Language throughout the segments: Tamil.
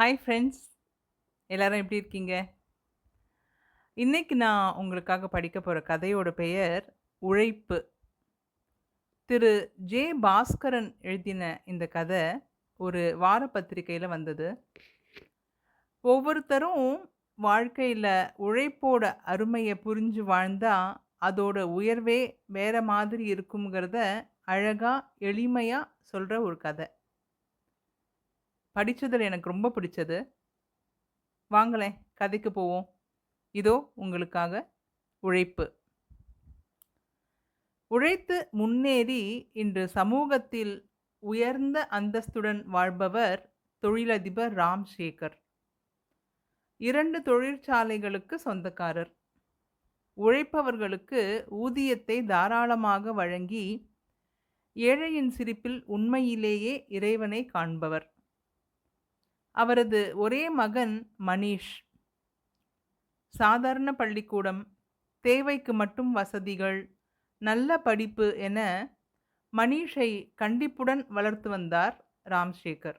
ஹாய் ஃப்ரெண்ட்ஸ் எல்லாரும் எப்படி இருக்கீங்க? இன்னைக்கு நான் உங்களுக்காக படிக்க போகிற கதையோட பெயர் உழைப்பு. திரு ஜே. பாஸ்கரன் எழுதின இந்த கதை ஒரு வார பத்திரிகையில் வந்தது. ஒவ்வொருத்தரும் வாழ்க்கையில் உழைப்போட அருமையை புரிஞ்சு வாழ்ந்தால் அதோட உயர்வே வேறு மாதிரி இருக்குங்கிறத அழகாக எளிமையாக சொல்கிற ஒரு கதை. படித்ததில் எனக்கு ரொம்ப பிடிச்சது. வாங்களேன் கதைக்கு போவோம். இதோ உங்களுக்காக உழைப்பு. உழைத்து முன்னேறி இன்று சமூகத்தில் உயர்ந்த அந்தஸ்துடன் வாழ்பவர் தொழிலதிபர் ராம் சேகர். இரண்டு தொழிற்சாலைகளுக்கு சொந்தக்காரர். உழைப்பவர்களுக்கு ஊதியத்தை தாராளமாக வழங்கி, ஏழையின் சிரிப்பில் உண்மையிலேயே இறைவனை காண்பவர். அவரது ஒரே மகன் மனீஷ். சாதாரண பள்ளிக்கூடம், தேவைக்கு மட்டும் வசதிகள், நல்ல படிப்பு என மனீஷை கண்டிப்புடன் வளர்த்து வந்தார் ராம்சேகர்.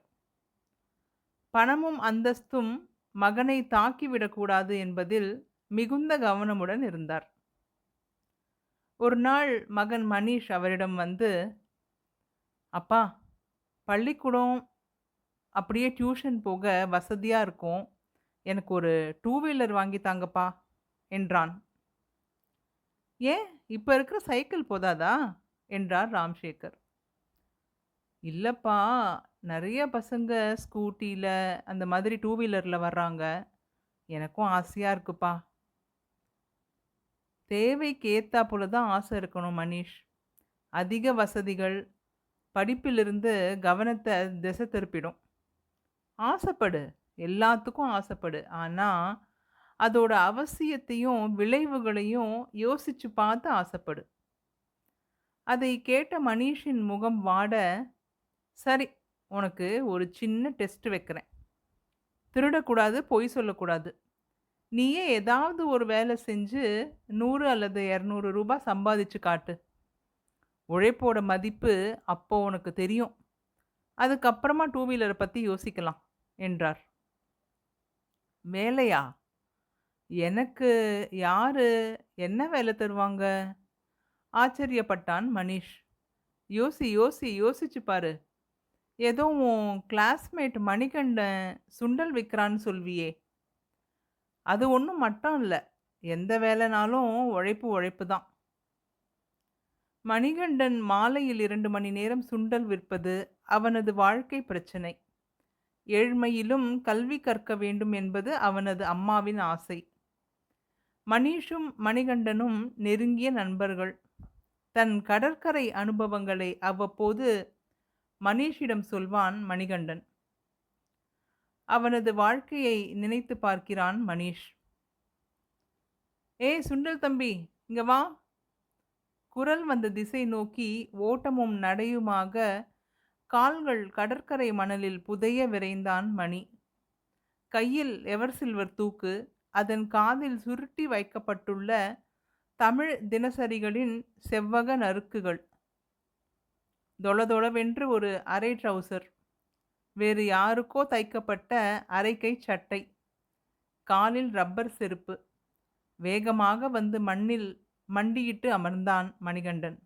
பணமும் அந்தஸ்தும் மகனை தாக்கிவிடக்கூடாது என்பதில் மிகுந்த கவனமுடன் இருந்தார். ஒரு நாள் மகன் மனீஷ் அவரிடம் வந்து, அப்பா, பள்ளிக்கூடம் அப்படியே டியூஷன் போக வசதியாக இருக்கும். எனக்கு ஒரு டூ வீலர் வாங்கி தாங்கப்பா என்றான். ஏன் இப்போ இருக்கிற சைக்கிள் போதாதா? என்றார் ராம்சேகர். இல்லைப்பா நிறைய பசங்க ஸ்கூட்டியில் அந்த மாதிரி டூ வீலரில் வர்றாங்க. எனக்கும் ஆசையாக இருக்குப்பா. தேவைக்கு ஏற்றா போல தான் ஆசை இருக்கணும் மனிஷ் அதிக வசதிகள் படிப்பிலிருந்து கவனத்தை திசை திருப்பிடும். ஆசைப்படு, எல்லாத்துக்கும் ஆசைப்படு. ஆனால் அதோட அவசியத்தையும், விளைவுகளையும் யோசிச்சு பார்த்து ஆசைப்படு. அதை கேட்ட மனிஷின் முகம் வாட, சரி உனக்கு ஒரு சின்ன டெஸ்ட் வைக்கிறேன். திருடக்கூடாது, பொய் சொல்லக்கூடாது. நீயே ஏதாவது ஒரு வேலை செஞ்சு நூறு அல்லது 200 ரூபாய் சம்பாதிச்சு காட்டு. உழைப்போட மதிப்பு அப்போ உனக்கு தெரியும். அதுக்கப்புறமா டூ வீலரை பற்றி யோசிக்கலாம் என்றார். வேலையா? எனக்கு யாரு என்ன வேலை தருவாங்க? ஆச்சரியப்பட்டான் மனீஷ். யோசி, யோசி, யோசிச்சு பாரு. ஏதோ உன் கிளாஸ்மேட் மணிகண்டன் சுண்டல் விற்கிறான்னு சொல்வியே. அது ஒன்றும் மட்டும் இல்லை எந்த வேலைனாலும் உழைப்பு உழைப்பு தான். மணிகண்டன் மாலையில் இரண்டு மணி நேரம் சுண்டல் விற்பது அவனது வாழ்க்கை பிரச்சனை. ஏழ்மையிலும் கல்வி கற்க வேண்டும் என்பது அவனது அம்மாவின் ஆசை. மணீஷும் மணிகண்டனும் நெருங்கிய நண்பர்கள். தன் கடற்கரை அனுபவங்களை அவ்வப்போது மணீஷிடம் சொல்வான் மணிகண்டன். அவனது வாழ்க்கையை நினைத்து பார்க்கிறான் மனீஷ். ஏ சுண்டல் தம்பி, இங்க வா. குரல் வந்த திசை நோக்கி ஓட்டமும் நடையுமாக கால்கள் கடற்கரை மணலில் புதைய விரைந்தான் மணி. கையில் எவர் சில்வர் தூக்கு, அதன் காதில் சுருட்டி வைக்கப்பட்டுள்ள தமிழ் தினசரிகளின் செவ்வக நறுக்குகள். தொளதொளவென்று ஒரு அரை ட்ரவுசர். வேறு யாருக்கோ தைக்கப்பட்ட அரைக்கை சட்டை. காலில் ரப்பர் செருப்பு. வேகமாக வந்து மண்ணில் மண்டியிட்டு அமர்ந்தான் மணிகண்டன்.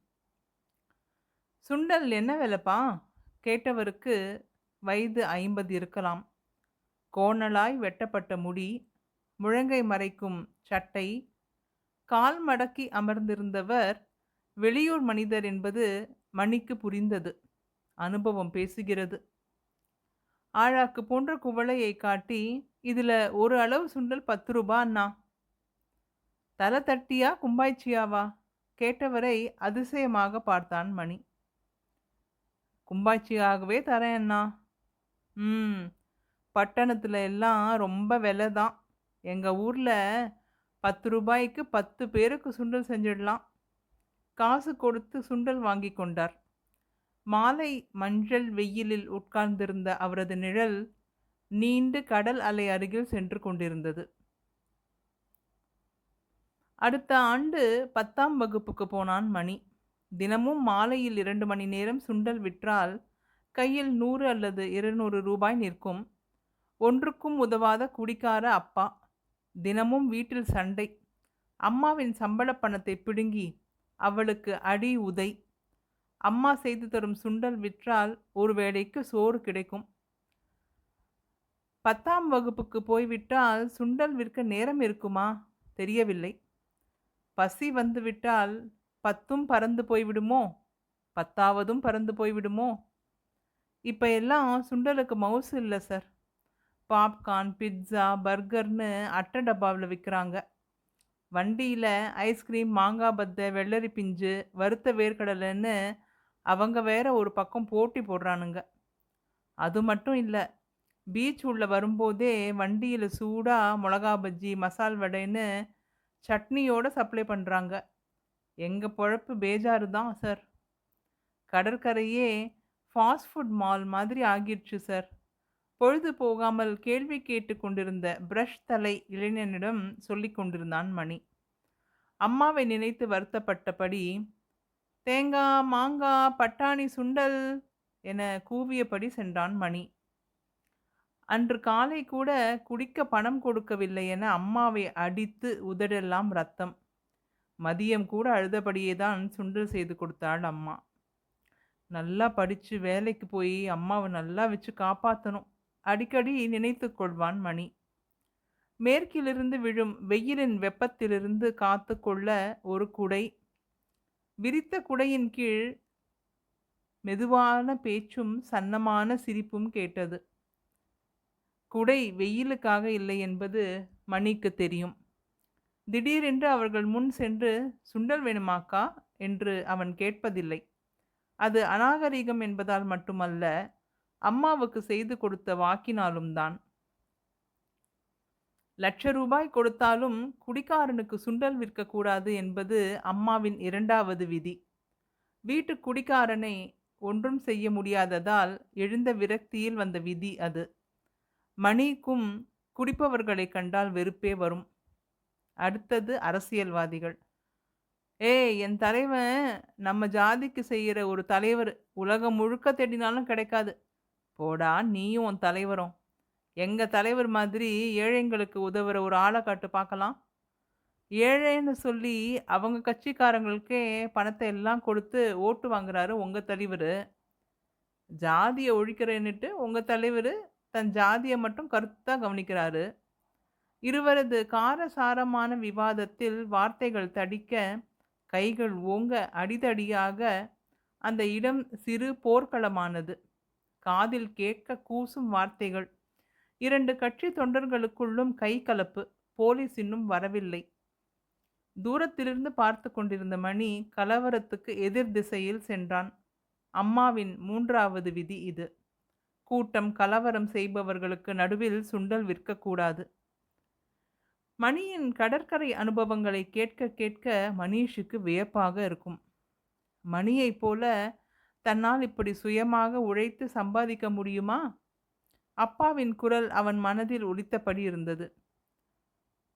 சுண்டல் என்ன வேலைப்பா? கேட்டவருக்கு வயது 50 இருக்கலாம். கோணலாய் வெட்டப்பட்ட முடி, முழங்கை மறைக்கும் சட்டை. கால் மடக்கி அமர்ந்திருந்தவர் வெளியூர் மனிதர் என்பது மணிக்கு புரிந்தது. அனுபவம் பேசுகிறது. ஆழாக்கு போன்ற குவளையை காட்டி, இதில் ஒரு அளவு சுண்டல் 10 ரூபா அண்ணா. தட்டியா கும்பாய்ச்சியாவா? கேட்டவரை அதிசயமாக பார்த்தான் மணி. கும்பாச்சிக்காகவே தரேன் அண்ணா. ம். பட்டணத்தில் எல்லாம் ரொம்ப விலை தான். எங்கள் ஊரில் பத்து ரூபாய்க்கு 10 பேருக்கு சுண்டல் செஞ்சிடலாம். காசு கொடுத்து சுண்டல் வாங்கி கொண்டார். மாலை மஞ்சள் வெயிலில் உட்கார்ந்திருந்த அவரது நிழல் நீண்டு கடல் அலை அருகில் சென்று கொண்டிருந்தது. அடுத்த ஆண்டு 10ஆம் வகுப்புக்கு போனான் மணி. தினமும் மாலையில் இரண்டு மணி நேரம் சுண்டல் விற்றால் கையில் நூறு அல்லது 200 ரூபாய் நிற்கும். ஒன்றுக்கும் உதவாத குடிக்கார அப்பா. தினமும் வீட்டில் சண்டை. அம்மாவின் சம்பள பணத்தை பிடுங்கி அவளுக்கு அடி உதை. அம்மா செய்து தரும் சுண்டல் விற்றால் ஒரு வேளைக்கு சோறு கிடைக்கும். பத்தாம் வகுப்புக்கு போய்விட்டால் சுண்டல் விற்க நேரம் இருக்குமா? தெரியவில்லை. பசி வந்துவிட்டால் பத்தும் பறந்து போய்விடுமோ? பத்தாவதும் பறந்து போய்விடுமோ? இப்போ எல்லாம் சுண்டலுக்கு மவுஸ் இல்லை சார் பாப்கார்ன் பிட்ஸா பர்கர்னு அட்டை டப்பாவில் விற்கிறாங்க வண்டியில் ஐஸ்கிரீம் மாங்காய் பத்தை வெள்ளரி பிஞ்சு வறுத்த வேர்க்கடலைன்னு அவங்க வேற ஒரு பக்கம் போட்டி போடுறானுங்க. அது மட்டும் இல்லை பீச் உள்ளே வரும்போதே வண்டியில் சூடாக மிளகா பஜ்ஜி மசால் வடைன்னு சட்னியோடு சப்ளை பண்ணுறாங்க எங்கள் பொழப்பு பேஜாரு தான் சார். கடற்கரையே ஃபாஸ்ட் ஃபுட் மால் மாதிரி ஆகிடுச்சு சார். பொழுது போகாமல் கேள்வி கேட்டு கொண்டிருந்த பிரஷ் தலை இளைஞனிடம் சொல்லி கொண்டிருந்தான் மணி. அம்மாவை நினைத்து வருத்தப்பட்டபடி தேங்காய் மாங்காய் பட்டாணி சுண்டல் என கூவியபடி சென்றான் மணி. அன்று காலை கூட குடிக்க பணம் கொடுக்கவில்லை என அம்மாவை அடித்து உதடெல்லாம் ரத்தம். மதியம் கூட அழுதபடியே தான் சுண்டல் செய்து கொடுத்தாள் அம்மா. நல்லா படித்து வேலைக்கு போய் அம்மாவை நல்லா வச்சு காப்பாற்றணும் அடிக்கடி நினைத்து கொள்வான் மணி. மேற்கிலிருந்து விழும் வெயிலின் வெப்பத்திலிருந்து காத்து கொள்ள ஒரு குடை. விரித்த குடையின் கீழ் மெதுவான பேச்சும் சன்னமான சிரிப்பும் கேட்டது. குடை வெயிலுக்காக இல்லை என்பது மணிக்கு தெரியும். திடீரென்று அவர்கள் முன் சென்று சுண்டல் வேணுமாக்கா? என்று அவன் கேட்பதில்லை. அது அநாகரிகம் என்பதால் மட்டுமல்ல அம்மாவுக்கு செய்து கொடுத்த வாக்கினாலும் தான். லட்ச ரூபாய் கொடுத்தாலும் குடிக்காரனுக்கு சுண்டல் விற்கக்கூடாது என்பது அம்மாவின் இரண்டாவது விதி. வீட்டு குடிக்காரனை ஒன்றும் செய்ய முடியாததால் எழுந்த விரக்தியில் வந்த விதி அது. மணிக்கும் குடிப்பவர்களை கண்டால் வெறுப்பே வரும். அடுத்தது அரசியல்வாதிகள். ஏய் என் தலைவன் நம்ம ஜாதிக்கு செய்கிற ஒரு தலைவர் உலகம் முழுக்க தேடினாலும் கிடைக்காது. போடா நீயும் உன் தலைவரும். எங்கள் தலைவர் மாதிரி ஏழைங்களுக்கு உதவுற ஒரு ஆளை காட்டு பார்க்கலாம். ஏழைன்னு சொல்லி அவங்க கட்சிக்காரங்களுக்கே பணத்தை எல்லாம் கொடுத்து ஓட்டு வாங்குறாரு உங்கள் தலைவர். ஜாதியை ஒழிக்கிறேன்னுட்டு உங்கள் தலைவர் தன் ஜாதியை மட்டும் கருத்தாக கவனிக்கிறாரு. இருவரது காரசாரமான விவாதத்தில் வார்த்தைகள் தடிக்க கைகள் ஓங்க அடிதடியாக அந்த இடம் சிறு போர்க்களமானது. காதில் கேட்க கூசும் வார்த்தைகள். இரண்டு கட்சி தொண்டர்களுக்குள்ளும் கை கலப்பு. போலீஸ் இன்னும் வரவில்லை. தூரத்திலிருந்து பார்த்து கொண்டிருந்த மணி கலவரத்துக்கு எதிர் திசையில் சென்றான். அம்மாவின் மூன்றாவது விதி இது. கூட்டம் கலவரம் செய்பவர்களுக்கு நடுவில் சுண்டல் விற்கக்கூடாது. மணியின் கடற்கரை அனுபவங்களை கேட்க கேட்க மணீஷுக்கு வியப்பாக இருக்கும். மணியைப் போல தன்னால் இப்படி சுயமாக உழைத்து சம்பாதிக்க முடியுமா? அப்பாவின் குரல் அவன் மனதில் ஒலித்தபடி இருந்தது.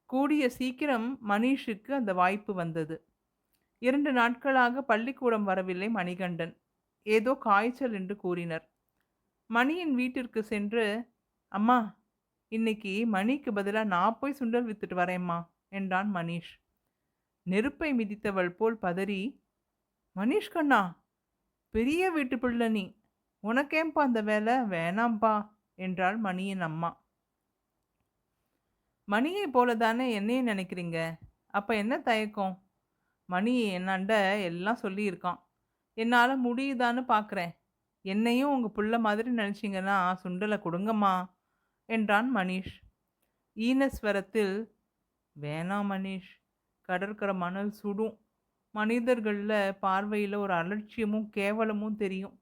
கூடிய சீக்கிரம் மணீஷுக்கு அந்த வாய்ப்பு வந்தது. இரண்டு நாட்களாக பள்ளிக்கூடம் வரவில்லை மணிகண்டன். ஏதோ காய்ச்சல் என்று கூறினர். மணியின் வீட்டிற்கு சென்று அம்மா இன்னைக்கு மணிக்கு பதிலாக நான் போய் சுண்டல் வித்துட்டு வரேம்மா என்றான் மணீஷ். நெருப்பை மிதித்தவள் போல் பதறி மணீஷ் கண்ணா பெரிய வீட்டு பிள்ளை நீ. உனக்கேம்பா அந்த வேலை? வேணாம்ப்பா என்றாள் மணியின் அம்மா. மணியை போல தானே என்னையும் நினைக்கிறீங்க? அப்போ என்ன தயக்கம்? மணி என்னாண்ட எல்லாம் சொல்லியிருக்கான். என்னால் முடியுதான்னு பார்க்குறேன் என்னையும் உங்கள் புள்ள மாதிரி நினச்சிங்கன்னா சுண்டலை கொடுங்கம்மா என்றான் மணீஷ். ஈனஸ்வரத்தில் வேணாம் மணீஷ் கடற்கரை மணல் சுடும். மனிதர்களில் பார்வையில் ஒரு அலட்சியமும் கேவலமும் தெரியும்.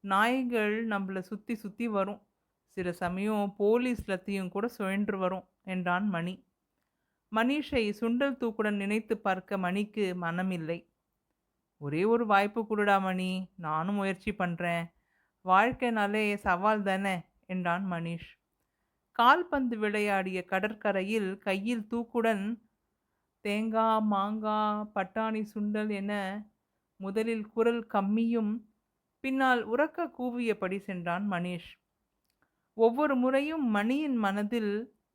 நாய்கள் நம்மளை சுற்றி சுற்றி வரும். சில சமயம் போலீஸ் லத்தியும் கூட சுழன்று வரும் என்றான் மணி. மணீஷை சுண்டல் தூக்குடன் நினைத்து பார்க்க மணிக்கு மனமில்லை. ஒரே ஒரு வாய்ப்பு கொடுடா மணி நானும் முயற்சி பண்ணுறேன் வாழ்க்கைனாலே சவால் தானே? என்றான் மணீஷ். கால்பந்து விளையாடிய கடற்கரையில் கையில் தூக்குடன் தேங்காய் மாங்காய் பட்டாணி சுண்டல் என முதலில் குரல் கம்மியும் பின்னால் உறக்க கூவியபடி சென்றான் மணிஷ். ஒவ்வொரு முறையும் மணியின் மனதில்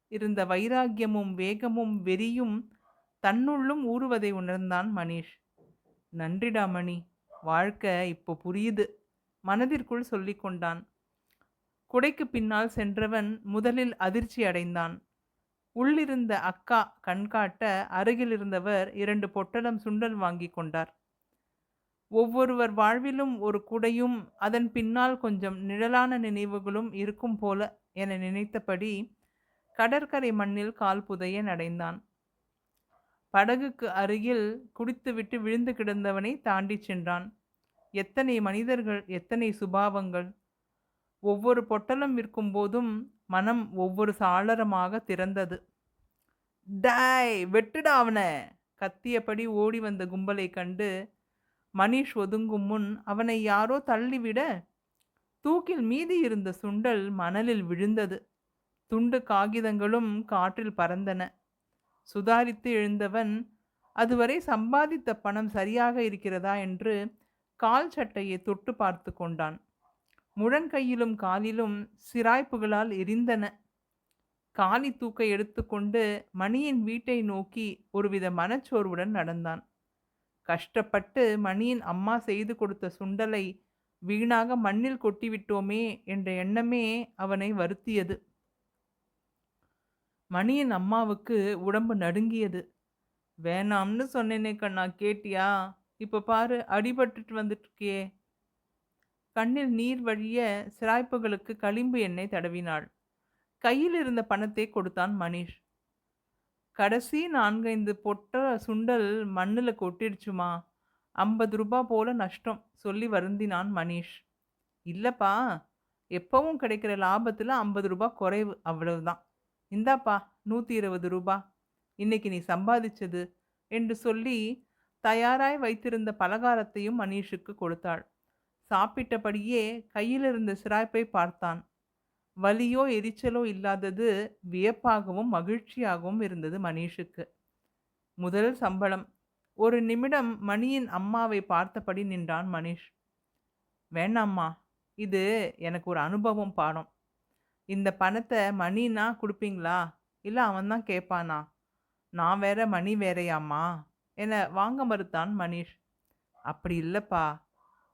இருந்த வைராக்கியமும் வேகமும் வெறியும் தன்னுள்ளும் ஊறுவதை உணர்ந்தான் மணீஷ். நன்றிடா மணி வாழ்க்கை இப்போ புரியுது மனதிற்குள் சொல்லிக்கொண்டான் குடைக்கு பின்னால் சென்றவன் முதலில் அதிர்ச்சி அடைந்தான். உள்ளிருந்த அக்கா கண்காட்ட அருகில் இருந்தவர் இரண்டு பொட்டலம் சுண்டல் வாங்கி கொண்டார். ஒவ்வொருவர் வாழ்விலும் ஒரு குடையும் அதன் பின்னால் கொஞ்சம் நிழலான நினைவுகளும் இருக்கும் போல என நினைத்தபடி கடற்கரை மண்ணில் கால் புதைய நடைந்தான். படகுக்கு அருகில் குடித்துவிட்டு விழுந்து கிடந்தவனை தாண்டி சென்றான். எத்தனை மனிதர்கள் எத்தனை சுபாவங்கள்! ஒவ்வொரு பொட்டலம் விற்கும் போதும் மனம் ஒவ்வொரு சாளரமாக திறந்தது. டாய் வெட்டுடா அவனை! கத்தியபடி ஓடி வந்த கும்பலை கண்டு மணிஷ் ஒதுங்கும் முன் அவனை யாரோ தள்ளிவிட? தூக்கில் மீதி இருந்த சுண்டல் மணலில் விழுந்தது. துண்டு காகிதங்களும் காற்றில் பறந்தன. சுதாரித்து எழுந்தவன் அதுவரை சம்பாதித்த பணம் சரியாக இருக்கிறதா? என்று கால் சட்டையை தொட்டு பார்த்து கொண்டான். முழங்கையிலும் காலிலும் சிராய்ப்புகளால் எரிந்தன. காலி தூக்கை எடுத்துக்கொண்டு மணியின் வீட்டை நோக்கி ஒருவித மனச்சோர்வுடன் நடந்தான். கஷ்டப்பட்டு மணியின் அம்மா செய்து கொடுத்த சுண்டலை வீணாக மண்ணில் கொட்டிவிட்டோமே என்ற எண்ணமே அவனை வருத்தியது. மணியின் அம்மாவுக்கு உடம்பு நடுங்கியது. வேணாம்னு சொன்னேனே கண்ணா கேட்டியா? இப்போ பாரு அடிபட்டுட்டு வந்துட்டுருக்கியே. கண்ணில் நீர் வழிய சிராய்ப்புகளுக்கு களிம்பு எண்ணெய் தடவினாள். கையில் இருந்த பணத்தை கொடுத்தான் மணிஷ். கடைசி நான்கைந்து பொட்ட சுண்டல் மண்ணில் கொட்டிடுச்சுமா? ஐம்பது ரூபா போல நஷ்டம் சொல்லி வருந்தினான் மணிஷ். இல்லைப்பா எப்பவும் கிடைக்கிற லாபத்தில் ஐம்பது ரூபா குறைவு அவ்வளவுதான். இந்தாப்பா நூற்றி இருபது ரூபா. இன்னைக்கு நீ சம்பாதிச்சது என்று சொல்லி தயாராய் வைத்திருந்த பலகாரத்தையும் மணீஷுக்கு கொடுத்தாள். சாப்பிட்டபடியே கையில் இருந்த சிராய்ப்பை பார்த்தான். வலியோ எரிச்சலோ இல்லாதது வியப்பாகவும் மகிழ்ச்சியாகவும் இருந்தது மணீஷுக்கு முதல் சம்பளம். ஒரு நிமிடம் மணியின் அம்மாவை பார்த்தபடி நின்றான் மணீஷ் வேணாம்மா இது எனக்கு ஒரு அனுபவம் பாடம். இந்த பணத்தை மணினா கொடுப்பீங்களா? இல்லை அவன்தான் கேட்பானா? நான் வேற மணி வேறையாம்மா என வாங்க மறுத்தான் மணீஷ் அப்படி இல்லைப்பா.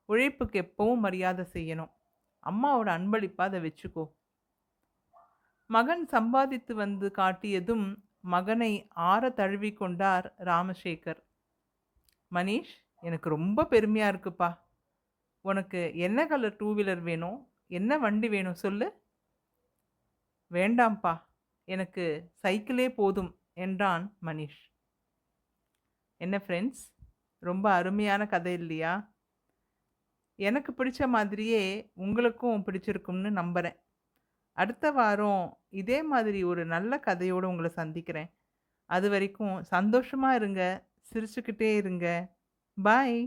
உழைப்புக்கு எப்பவும் மரியாதை செய்யணும். அம்மாவோட அன்பளிப்பாக அதை வச்சுக்கோ. மகன் சம்பாதித்து வந்து காட்டியதும் மகனை ஆற தழுவி கொண்டார் ராமசேகர். மணீஷ் எனக்கு ரொம்ப பெருமையாக இருக்குப்பா. உனக்கு என்ன கலர் டூ வீலர் வேணும்? என்ன வண்டி வேணும் சொல்லு? வேண்டாம்ப்பா. எனக்கு சைக்கிளே போதும் என்றான் மணீஷ். என்ன ஃப்ரெண்ட்ஸ் ரொம்ப அருமையான கதை இல்லையா? எனக்கு பிடிச்ச மாதிரியே உங்களுக்கும் பிடிச்சிருக்கும்னு நம்புகிறேன் அடுத்த வாரம் இதே மாதிரி ஒரு நல்ல கதையோடு உங்களை சந்திக்கிறேன். அது வரைக்கும் சந்தோஷமாக இருங்க சிரிச்சுக்கிட்டே இருங்க. பாய்.